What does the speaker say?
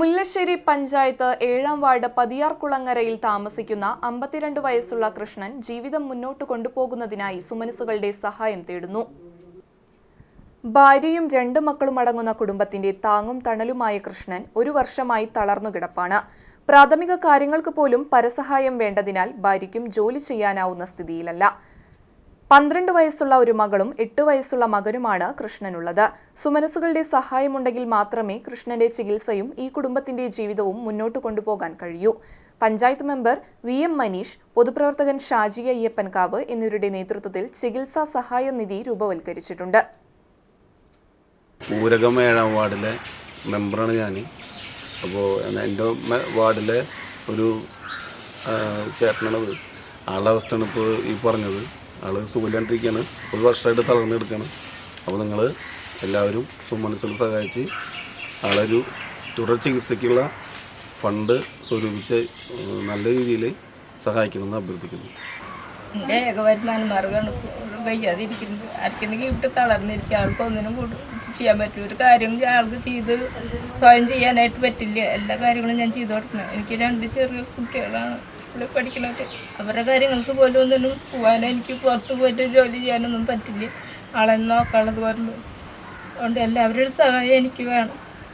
മുല്ലശ്ശേരി പഞ്ചായത്ത് ഏഴാം വാർഡ് പതിയാർകുളങ്ങരയിൽ താമസിക്കുന്ന അമ്പത്തിരണ്ട് വയസ്സുള്ള കൃഷ്ണൻ ജീവിതം മുന്നോട്ട് കൊണ്ടുപോകുന്നതിനായി സുമനസുകളുടെ സഹായം തേടുന്നു. ഭാര്യയും രണ്ട് മക്കളും അടങ്ങുന്ന കുടുംബത്തിന്റെ താങ്ങും തണലുമായ കൃഷ്ണൻ ഒരു വർഷമായി തളർന്നു കിടപ്പാണ്. പ്രാഥമിക കാര്യങ്ങൾക്ക് പോലും പരസഹായം വേണ്ടതിനാൽ ഭാര്യയ്ക്കും ജോലി ചെയ്യാനാവുന്ന സ്ഥിതിയിലല്ല. പന്ത്രണ്ട് വയസ്സുള്ള ഒരു മകളും എട്ട് വയസ്സുള്ള മകനുമാണ് കൃഷ്ണനുള്ളത്. സുമനസുകളുടെ സഹായമുണ്ടെങ്കിൽ മാത്രമേ കൃഷ്ണന്റെ ചികിത്സയും ഈ കുടുംബത്തിന്റെ ജീവിതവും മുന്നോട്ട് കൊണ്ടുപോകാൻ കഴിയൂ. Panchayat member V M Manish പൊതുപ്രവർത്തകൻ ഷാജി അയ്യപ്പൻകാവ് എന്നിവരുടെ നേതൃത്വത്തിൽ ചികിത്സാ സഹായ നിധി രൂപവൽക്കരിച്ചിട്ടുണ്ട് വാർഡിലെ മെമ്പറാണ് ഞാൻ അപ്പോൾ എന്റെ വാർഡിലെ ഒരു ചേട്ടനാണ് ആളുടെ അവസ്ഥയാണ് ഇപ്പോൾ ഈ പറഞ്ഞത്. ആൾ സുഖമില്ലാണ്ടിരിക്കുകയാണ്. ഒരു വർഷമായിട്ട് തളർന്നു കിടക്കുകയാണ്. അപ്പോൾ നിങ്ങൾ എല്ലാവരും സുമനസ്സിൽ സഹായിച്ച് ആളൊരു തുടർ ചികിത്സയ്ക്കുള്ള ഫണ്ട് സ്വരൂപിച്ച് നല്ല രീതിയിൽ സഹായിക്കണമെന്ന് അഭ്യർത്ഥിക്കുന്നു. എന്റെ ഏക വരുമാന മാർഗമാണ് വയ്യാതിരിക്കുന്നത് ആർക്കെന്തെങ്കിലും ഇവിടെ തളർന്നിരിക്കുക. ആൾക്കൊന്നിനും കൂടി ചെയ്യാൻ പറ്റും ഒരു കാര്യം ആൾക്ക് ചെയ്ത് സ്വയം ചെയ്യാനായിട്ട് പറ്റില്ല. എല്ലാ കാര്യങ്ങളും ഞാൻ ചെയ്തു കൊടുക്കണം. എനിക്ക് രണ്ട് ചെറിയ കുട്ടികളാണ് സ്കൂളിൽ പഠിക്കുന്നവർ അവരുടെ കാര്യങ്ങൾക്ക് പോലും ഒന്നിനും പോകാനോ എനിക്ക് പുറത്ത് പോയിട്ട് ജോലി ചെയ്യാനൊന്നും പറ്റില്ല. ആളെ നോക്കാനുള്ളത് പറഞ്ഞു അതുകൊണ്ട് എല്ലാവരുടെ സഹായം എനിക്ക് വേണം.